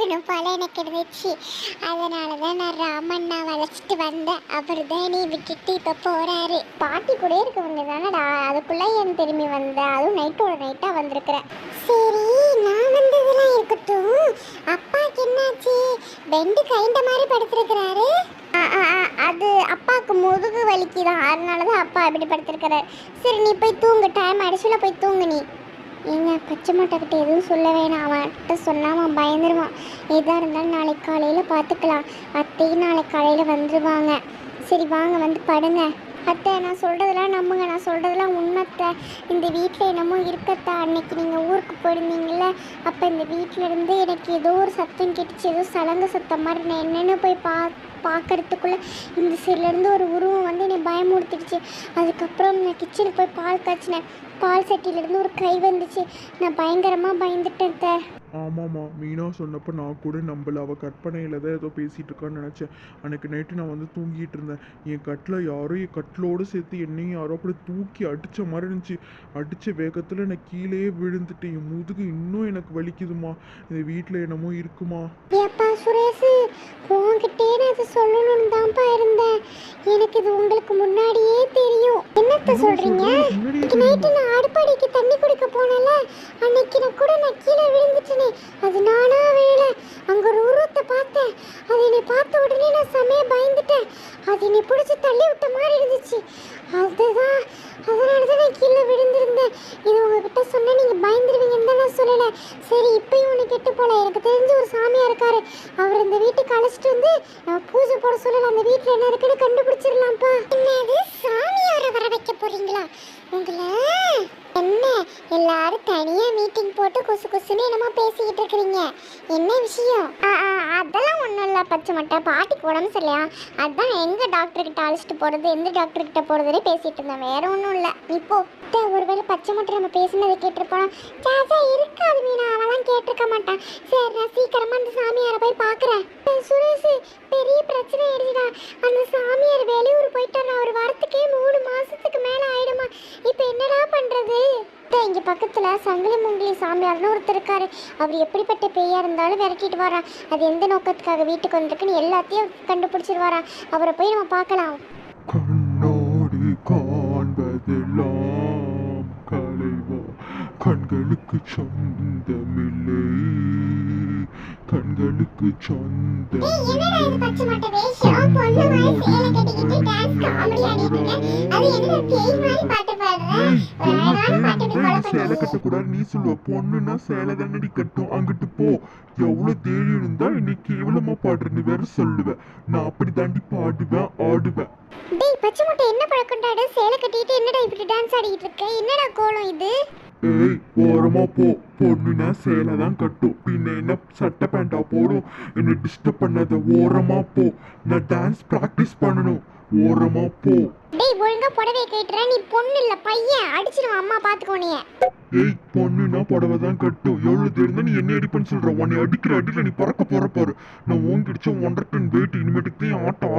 பார்க்கணும் போல எனக்கு இருந்துச்சு. அதனால தான் நான் ராமண்ணா வளைச்சிட்டு வந்தேன். அவர் தான் நீ விட்டுட்டு இப்போ போகிறாரு பாட்டி கூட இருக்க வேண்டியதானடா அதுக்குள்ளே என் திரும்பி வந்தேன் அதுவும் நைட்டோட நைட்டாக வந்திருக்கிறேன். சரி நான் வந்ததெல்லாம் இருக்கட்டும். அப்பாவுக்கு என்னாச்சு? பெண்டு கைண்ட மாதிரி படுத்திருக்கிறாரு. அது அப்பாவுக்கு முதுகு வலிக்குதான். அதனால தான் அப்பா அப்படி படுத்திருக்கிறாரு. சரி நீ போய் தூங்கு. டைம் அடிச்சுல போய் தூங்கு நீ. ஏங்க பச்சை கிட்ட எதுவும் சொல்ல வேணாம். அவன்கிட்ட சொன்னா அவன் பயந்துருவான். எதாக இருந்தாலும் நாளைக்கு காலையில் பார்த்துக்கலாம் அத்தையும் நாளைக்கு காலையில் வந்துடுவாங்க சரி வாங்க வந்து படுங்க. அத்தை நான் சொல்கிறதெல்லாம் நம்புங்க. நான் சொல்கிறதெல்லாம் உண்மைத்த இந்த வீட்டில் என்னமோ இருக்கத்தா. அன்னைக்கு நீங்கள் ஊருக்கு போயிருந்தீங்கள அப்போ இந்த வீட்டிலேருந்து எனக்கு ஏதோ ஒரு சத்தம் கேட்டுச்சு. ஏதோ சலங்க சத்தம் மாதிரி நான் என்னென்னு போய் பா பார்க்கறதுக்குள்ளே இந்த சைட்லேருந்து ஒரு உருவம் வந்து என்னை பயமுறுத்திடுச்சு. அதுக்கப்புறம் நான் கிச்சனுக்கு போய் பால் காய்ச்சினேன். பால் சட்டியிலேருந்து ஒரு கை வந்துச்சு. நான் பயங்கரமாக பயந்துட்டேன் த ஆமாம்மா. மீனா சொன்னப்போ நான் கூட நம்பல. அவள் கற்பனையில் தான் ஏதோ பேசிகிட்டு இருக்கான்னு நினச்சேன். அன்னைக்கு நைட்டு நான் வந்து தூங்கிட்டு இருந்தேன். என் கட்டில் யாரோ என் கட்டிலோடு சேர்த்து என்னையும் யாரோ அப்படி தூக்கி அடித்த மாதிரி இருந்துச்சு. அடித்த வேகத்தில் நான் கீழே விழுந்துட்டேன். என் முதுகு இன்னும் எனக்கு வலிக்குதுமா இந்த வீட்டில் என்னமோ இருக்குமா? ஏப்பா சுரேஷ் நான் சொல்லணும்னு தான்ப்பா இருந்தேன். என்னத்த சொல்றீங்க? நைட்டு நான் அடுப்படிக்கு தண்ணி குடிக்க போனேன்ல. அன்னைக்கு நான் கூட நான் கீழே விழுந்துட்டேனே. அது நானா வேலை அங்க ஒரு உருவத்தை பார்த்தேன். அது என்னை பார்த்த உடனே நான் செமையா பயந்துட்டேன். அது என்னை பிடிச்சி தள்ளி விட்ட மாதிரி இருந்துச்சு. அதுதான் அதனால தான் நான் கீழே விழுந்து இது உங்ககிட்ட சொன்னா நீங்க பயந்துருவீங்கன்னு தான் நான் சொல்லலை சரி இப்பயும் ஒன்று கெட்டு போல எனக்கு தெரிஞ்ச ஒரு சாமியார் இருக்காரு அவர் இந்த வீட்டுக்கு அழைச்சிட்டு வந்து பூஜை போட சொல்லல அந்த வீட்டில் என்ன இருக்குன்னு கண்டுபிடிச்சிடலாம்ப்பா. என்னது? சாமியாரை வர வைக்க போறீங்களா? உங்களை? என்ன? எல்லாரும் தனியா மீட்டிங் போட்டு கொசு குசுன்னு என்னமா பேசிக்கிட்டு இருக்கிறீங்க. என்ன விஷயம்? ஆ, ஆ, அதெல்லாம் ஒன்றும் இல்லை பச்சை மட்டை. பாட்டிக்கு உடம்பு சரியில்லையா? அதான் எங்கே டாக்டர்கிட்ட அழைச்சிட்டு போகிறது எந்த டாக்டர்கிட்ட போகிறதுனே பேசிகிட்டு இருந்தேன். வேற ஒன்றும் இல்லை. இப்போ ஒருவேளை பச்சை மட்டை நம்ம பேசினதை கேட்டிருப்போம். சாச்சா இருக்காது மீனா. அவெல்லாம் கேட்டிருக்க மாட்டான். சரி நான் சீக்கிரமா அந்த சாமியாரை போய் பார்க்குறேன். சுரேஷ் பெரிய பிரச்சனை ஆயிடுச்சுடா. அந்த சாமியார் வெளியூர் போயிட்டாரு ஒரு வாரத்துக்கே மூணு மாசத்துக்கு மேல ஆயிடுமா. இப்போ என்னடா பண்றது? இங்க பக்கத்துல சங்கிலி முங்கிலி சாமியார்னு ஒருத்தர் இருக்காரு. அவர் எப்படிப்பட்ட பேயா இருந்தாலும் விரட்டிட்டு வரா அது எந்த நோக்கத்துக்காக வீட்டுக்கு வந்திருக்குன்னு எல்லாத்தையும் கண்டுபிடிச்சிருவாரா அவரை போய் நம்ம பார்க்கலாம். கண்ணோடு காண்பதெல்லாம் கண்களுக்கு சொந்தமில்லை. கண்களுக்கு சேலை கட்டக்கூடாது. நீ சொல்லுவ பொண்ணுன்னா சேலை தானடி கட்டும். அங்கிட்டு போ. எவ்வளவு தேடி இருந்தா இன்னைக்கு கேவலமா பாடுறேன்னு வேற சொல்லுவேன் நான் அப்படி தாண்டி பாடுவேன் ஆடுவேன். டேய் பச்சை முட்டை என்ன பழக்கண்டாடு சேலை கட்டிட்டு என்னடா இப்படி டான்ஸ் ஆடிட்டு இருக்க? என்னடா கோலம் இது? ஏய் ஓரமா போ. பொண்ணுனா சேலை தான் கட்டும். பின்ன என்ன சட்டை பேண்டா போடும்? என்ன டிஸ்டர்ப் பண்ணாத? ஓரமா போ. நான் டான்ஸ் பிராக்டிஸ் பண்ணணும். ஓரமா போ. டேய் ஒழுங்கா புடவை கேட்டுற நீ பொண்ணு இல்ல பையன். அடிச்சிருவான் அம்மா பாத்துக்கோனிய ஏய் பொண்ணுனா புடவை தான் கட்டும். எவ்வளவு தெரிந்தா நீ என்ன அடிப்பேன்னு சொல்ற? உன்னை அடிக்கிற அடியில நீ பறக்க போற பாரு. நான் ஓங்கிடிச்ச ஒன்றரை டன் வெயிட் இனிமேட்டுக்கு ஆட்டம்